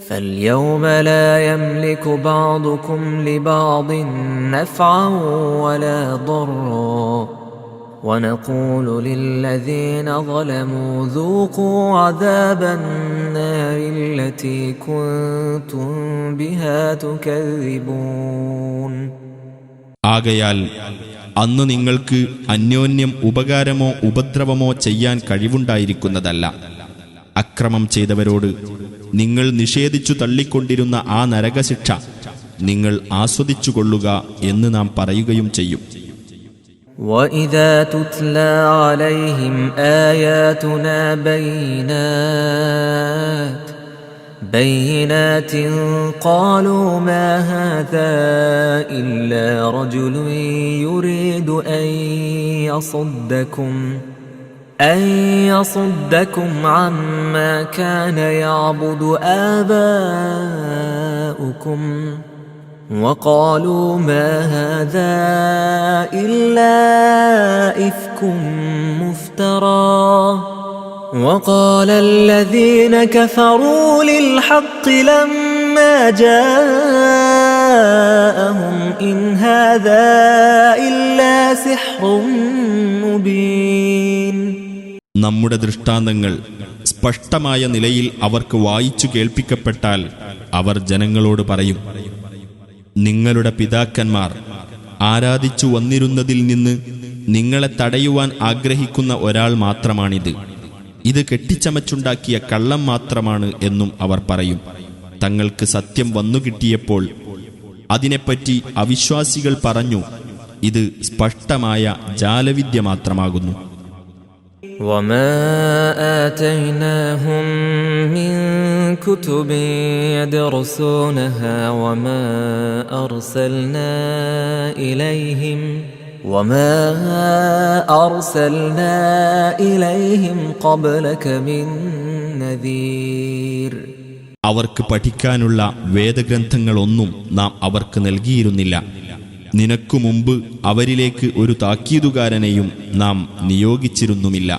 فاليوم لا يملك بعضكم لبعض نفعا ولا ضرا ونقول للذين ظلموا ذوقوا عذاب النار التي كنتم بها تكذبون ആകയാൽ അന്ന് നിങ്ങൾക്ക് അന്യോന്യം ഉപകാരമോ ഉപദ്രവമോ ചെയ്യാൻ കഴിവുണ്ടായിരിക്കുന്നതല്ല അക്രമം ചെയ്തവരോട് നിങ്ങൾ നിഷേധിച്ചു തള്ളിക്കൊണ്ടിരുന്ന ആ നരകശിക്ഷ നിങ്ങൾ ആസ്വദിച്ചുകൊള്ളുക എന്ന് നാം പറയുകയും ചെയ്യും وإذا تتلى عليهم آياتنا بينات بينات قالوا ما هذا إلا رجل يريد أن يصدكم أن يصدكم عما كان يعبد آباؤكم وقالوا ما هذا إلا إفك مفترى وقال الذين كفروا للحق لما جاءهم إن هذا إلا سحر مبين നമ്മുടെ ദൃഷ്ടാന്തങ്ങൾ സ്പഷ്ടമായ നിലയിൽ അവർക്ക് വായിച്ചു കേൾപ്പിക്കപ്പെട്ടാൽ അവർ ജനങ്ങളോട് പറയും നിങ്ങളുടെ പിതാക്കന്മാർ ആരാധിച്ചു വന്നിരുന്നതിൽ നിന്ന് നിങ്ങളെ തടയുവാൻ ആഗ്രഹിക്കുന്ന ഒരാൾ മാത്രമാണിത്. ഇത് കെട്ടിച്ചമച്ചുണ്ടാക്കിയ കള്ളം മാത്രമാണ് എന്നും അവർ പറയും. തങ്ങൾക്ക് സത്യം വന്നു കിട്ടിയപ്പോൾ അതിനെപ്പറ്റി അവിശ്വാസികൾ പറഞ്ഞു ഇത് സ്പഷ്ടമായ ജാലവിദ്യ മാത്രമാകുന്നു. وما آتيناهم من كتب يدرسونها وما أرسلنا إليهم وما أرسلنا إليهم قبلك من نذير അവർക്ക് പഠിക്കാനുള്ള വേദഗ്രന്ഥങ്ങളൊന്നും നാം അവർക്ക് നൽകിയിരുന്നില്ല നിനക്കു മുമ്പ് അവരിലേക്ക് ഒരു താക്കീതുകാരനെയും നാം നിയോഗിച്ചിരുന്നുമില്ല.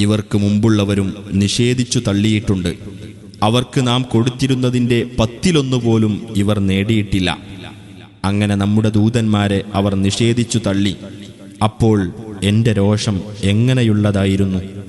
ഇവർക്ക് മുമ്പുള്ളവരും നിഷേധിച്ചു തള്ളിയിട്ടുണ്ട്. അവർക്ക് നാം കൊടുത്തിരുന്നതിന്റെ പത്തിലൊന്നുപോലും ഇവർ നേടിയിട്ടില്ല. അങ്ങനെ നമ്മുടെ ദൂതന്മാരെ അവർ നിഷേധിച്ചു തള്ളി. അപ്പോൾ എന്റെ രോഷം എങ്ങനെയുള്ളതായിരുന്നു?